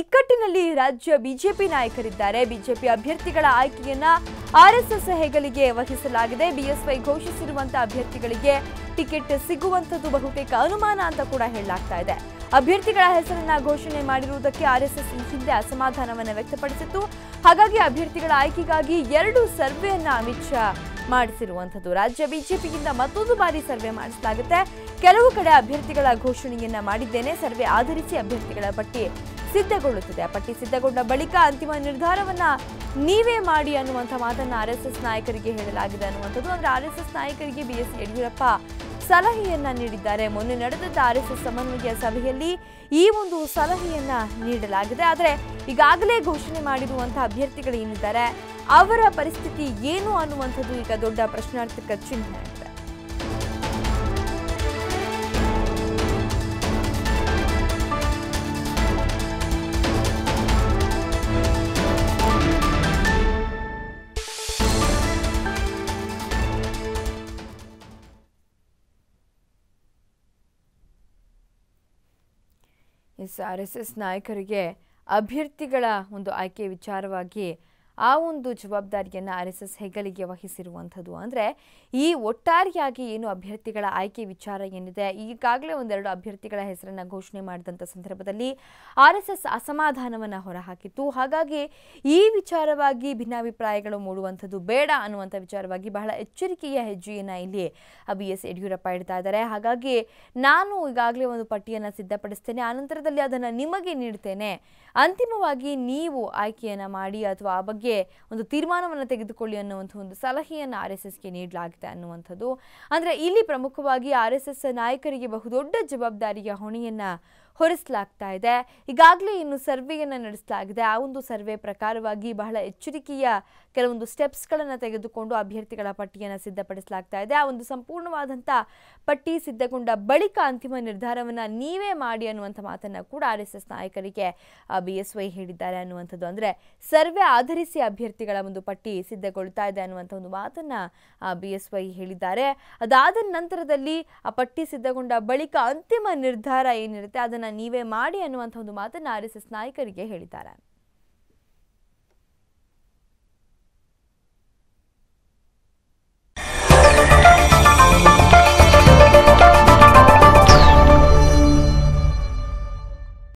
ಇಕ್ಕಟ್ಟಿನಲ್ಲಿ ರಾಜ್ಯ BJP ನಾಯಕರಿದ್ದಾರೆ. BJP ಅಭ್ಯರ್ಥಿಗಳ ಆಯ್ಕೆಯನ್ನ RSS ಹೆಗಲಿಗೆ ವಹಿಸಲಾಗಿದೆ. ಬಿಎಸ್ವೈ ಘೋಷಿಸಿರುವಂತಹ ಅಭ್ಯರ್ಥಿಗಳಿಗೆ ಟಿಕೆಟ್ ಸಿಗುವಂತದ್ದು ಬಹುತೇಕ ಅನುಮಾನ ಅಂತ ಕೂಡ ಹೇಳಲಾಗ್ತಾ ಇದೆ. ಅಭ್ಯರ್ಥಿಗಳ ಹೆಸರನ್ನ ಘೋಷಣೆ ಮಾಡಿರುವುದಕ್ಕೆ ಆರ್ಎಸ್ಎಸ್ ಈ ಹಿಂದೆ ಅಸಮಾಧಾನವನ್ನು ವ್ಯಕ್ತಪಡಿಸಿತ್ತು. ಹಾಗಾಗಿ ಅಭ್ಯರ್ಥಿಗಳ ಆಯ್ಕೆಗಾಗಿ ಎರಡು ಸರ್ವೆಯನ್ನ ಅಮಿತ್ ಶಾ ಮಾಡಿಸಿರುವಂಥದ್ದು ರಾಜ್ಯ ಬಿಜೆಪಿಯಿಂದ ಮತ್ತೊಂದು ಬಾರಿ ಸರ್ವೆ ಮಾಡಿಸಲಾಗುತ್ತೆ. ಕೆಲವು ಕಡೆ ಅಭ್ಯರ್ಥಿಗಳ ಘೋಷಣೆಯನ್ನ ಮಾಡಿದ್ದೇನೆ. ಸರ್ವೆ ಆಧರಿಸಿ ಅಭ್ಯರ್ಥಿಗಳ ಪಟ್ಟಿ ಸಿದ್ಧಗೊಳ್ಳುತ್ತದೆ. ಆ ಪಟ್ಟಿ ಸಿದ್ಧಗೊಂಡ ಬಳಿಕ ಅಂತಿಮ ನಿರ್ಧಾರವನ್ನ ನೀವೇ ಮಾಡಿ ಅನ್ನುವಂಥ ಮಾತನ್ನು ಆರ್ ಎಸ್ ಎಸ್ ನಾಯಕರಿಗೆ ಹೇಳಲಾಗಿದೆ ಅನ್ನುವಂಥದ್ದು. ಅಂದರೆ ಆರ್ ಎಸ್ ಎಸ್ ನಾಯಕರಿಗೆ ಬಿ ಎಸ್ ಯಡಿಯೂರಪ್ಪ ಸಲಹೆಯನ್ನ ನೀಡಿದ್ದಾರೆ. ಮೊನ್ನೆ ನಡೆದಂತ ಆರ್ ಎಸ್ ಎಸ್ ಸಮನ್ವಯ ಸಭೆಯಲ್ಲಿ ಈ ಒಂದು ಸಲಹೆಯನ್ನ ನೀಡಲಾಗಿದೆ. ಆದರೆ ಈಗಾಗಲೇ ಘೋಷಣೆ ಮಾಡಿರುವಂತಹ ಅಭ್ಯರ್ಥಿಗಳು ಏನಿದ್ದಾರೆ, ಅವರ ಪರಿಸ್ಥಿತಿ ಏನು ಅನ್ನುವಂಥದ್ದು ಈಗ ದೊಡ್ಡ ಪ್ರಶ್ನಾರ್ಥಕ ಚಿಹ್ನೆ. ಎಸ್ ಆರ್ ಎಸ್ ಎಸ್ ನಾಯಕರಿಗೆ ಅಭ್ಯರ್ಥಿಗಳ ಒಂದು ಆಯ್ಕೆ ವಿಚಾರವಾಗಿ ಆ ಒಂದು ಜವಾಬ್ದಾರಿಯನ್ನು ಆರ್ ಎಸ್ ಎಸ್ ಹೆಗಲಿಗೆ ವಹಿಸಿರುವಂಥದ್ದು ಅಂದರೆ ಈ ಒಟ್ಟಾರೆಯಾಗಿ ಏನು ಅಭ್ಯರ್ಥಿಗಳ ಆಯ್ಕೆ ವಿಚಾರ ಏನಿದೆ, ಈಗಾಗಲೇ ಒಂದೆರಡು ಅಭ್ಯರ್ಥಿಗಳ ಹೆಸರನ್ನು ಘೋಷಣೆ ಮಾಡಿದಂಥ ಸಂದರ್ಭದಲ್ಲಿ ಆರ್ ಎಸ್ ಎಸ್ ಅಸಮಾಧಾನವನ್ನು ಹೊರಹಾಕಿತ್ತು. ಹಾಗಾಗಿ ಈ ವಿಚಾರವಾಗಿ ಭಿನ್ನಾಭಿಪ್ರಾಯಗಳು ಮೂಡುವಂಥದ್ದು ಬೇಡ ಅನ್ನುವಂಥ ವಿಚಾರವಾಗಿ ಬಹಳ ಎಚ್ಚರಿಕೆಯ ಹೆಜ್ಜೆಯನ್ನು ಇಲ್ಲಿ ಬಿ ಎಸ್ ಯಡಿಯೂರಪ್ಪ ಇಡ್ತಾ ಇದ್ದಾರೆ. ಹಾಗಾಗಿ ನಾನು ಈಗಾಗಲೇ ಒಂದು ಪಟ್ಟಿಯನ್ನು ಸಿದ್ಧಪಡಿಸ್ತೇನೆ ಆನಂತರದಲ್ಲಿ ಅದನ್ನು ನಿಮಗೆ ನೀಡ್ತೇನೆ. ಅಂತಿಮವಾಗಿ ನೀವು ಆಯ್ಕೆಯನ್ನು ಮಾಡಿ ಅಥವಾ ಆ ಬಗ್ಗೆ ಒಂದು ತೀರ್ಮಾನವನ್ನು ತೆಗೆದುಕೊಳ್ಳಿ ಅನ್ನುವಂಥ ಒಂದು ಸಲಹೆಯನ್ನು ಆರ್ ಎಸ್ ಎಸ್ಗೆ ನೀಡಲಾಗಿದೆ ಅನ್ನುವಂಥದ್ದು. ಅಂದರೆ ಇಲ್ಲಿ ಪ್ರಮುಖವಾಗಿ ಆರ್ ಎಸ್ ಎಸ್ ನಾಯಕರಿಗೆ ಬಹುದೊಡ್ಡ ಜವಾಬ್ದಾರಿಯ ಹೊಣೆಯನ್ನು ಹೊರಿಸಲಾಗ್ತಾ ಇದೆ. ಈಗಾಗಲೇ ಇನ್ನು ಸರ್ವೆಯನ್ನು ನಡೆಸಲಾಗಿದೆ. ಆ ಒಂದು ಸರ್ವೆ ಪ್ರಕಾರವಾಗಿ ಬಹಳ ಎಚ್ಚರಿಕೆಯ ಕೆಲವೊಂದು ಸ್ಟೆಪ್ಸ್ಗಳನ್ನು ತೆಗೆದುಕೊಂಡು ಅಭ್ಯರ್ಥಿಗಳ ಪಟ್ಟಿಯನ್ನು ಸಿದ್ಧಪಡಿಸಲಾಗ್ತಾ ಇದೆ. ಆ ಒಂದು ಸಂಪೂರ್ಣವಾದಂಥ ಪಟ್ಟಿ ಸಿದ್ಧಗೊಂಡ ಬಳಿಕ ಅಂತಿಮ ನಿರ್ಧಾರವನ್ನು ನೀವೇ ಮಾಡಿ ಅನ್ನುವಂಥ ಮಾತನ್ನು ಕೂಡ ಆರ್ ಎಸ್ ನಾಯಕರಿಗೆ ಬಿ ಎಸ್ ವೈ ಹೇಳಿದ್ದಾರೆ ಅನ್ನುವಂಥದ್ದು. ಅಂದರೆ ಸರ್ವೆ ಆಧರಿಸಿ ಅಭ್ಯರ್ಥಿಗಳ ಒಂದು ಪಟ್ಟಿ ಸಿದ್ಧಗೊಳ್ತಾ ಇದೆ ಅನ್ನುವಂಥ ಒಂದು ಮಾತನ್ನು ಬಿ ಎಸ್ ವೈ ಹೇಳಿದ್ದಾರೆ. ಅದಾದ ನಂತರದಲ್ಲಿ ಆ ಪಟ್ಟಿ ಸಿದ್ಧಗೊಂಡ ಬಳಿಕ ಅಂತಿಮ ನಿರ್ಧಾರ ಏನಿರುತ್ತೆ, ಅದನ್ನು ನೀವೇ ಮಾಡಿ ಅನ್ನುವಂಥ ಒಂದು ಮಾತನ್ನು ಆರ್ ಎಸ್ ಎಸ್ ನಾಯಕರಿಗೆ ಹೇಳಿದ್ದಾರೆ.